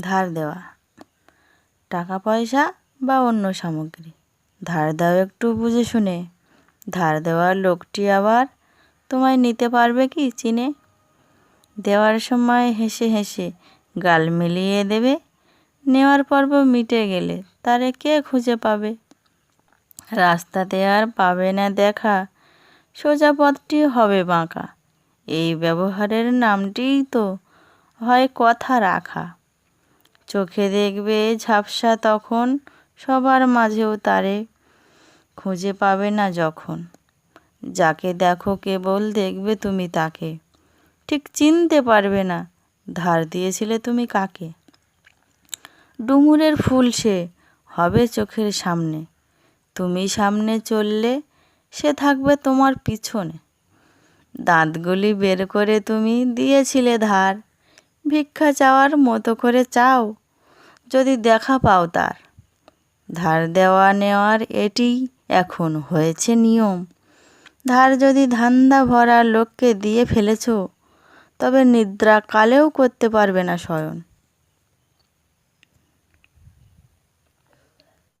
ধার দেওয়া। টাকা, পয়সা বা অন্য সামগ্রী। ধার দাও একটু বুঝে শুনে। ধার দেওয়ার লোকটি আবার তোমায় নিতে পারবে কি চিনে? দেওয়ার সময় হেসে হেসে গাল মিলিয়ে দেবে। নেওয়ার পর্ব মিটে গেলে তারে কে খুঁজে পাবে? রাস্তাতে আর পাবে না দেখা। সোজা পথটি হবে বাঁকা। এই ব্যবহারের নামটিই তো হয় কথা রাখা। চোখে দেখবে ঝাপসা তখন সবার মাঝেও তারে। খুঁজে পাবে না যখন। যাকে দেখো কেবল দেখবে তুমি তাকে। ঠিক চিনতে পারবে না, ধার দিয়েছিলে তুমি কাকে। ডুমুরের ফুল সে, হবে চোখের সামনে। তুমি সামনে চললে সে থাকবে তোমার পিছনে। দাঁতগুলি বের করে তুমি দিয়েছিলে ধার। ভিক্ষা চাওয়ার মতো করে চাও যদি দেখা পাও তার। ধার দেওয়া নেওয়ার এটি এখন হয়েছে নিয়ম। ধার যদি ধান্দা ভরা লোককে দিয়ে ফেলেছ, তবে নিদ্রা কালেও করতে পারবে না শয়ন।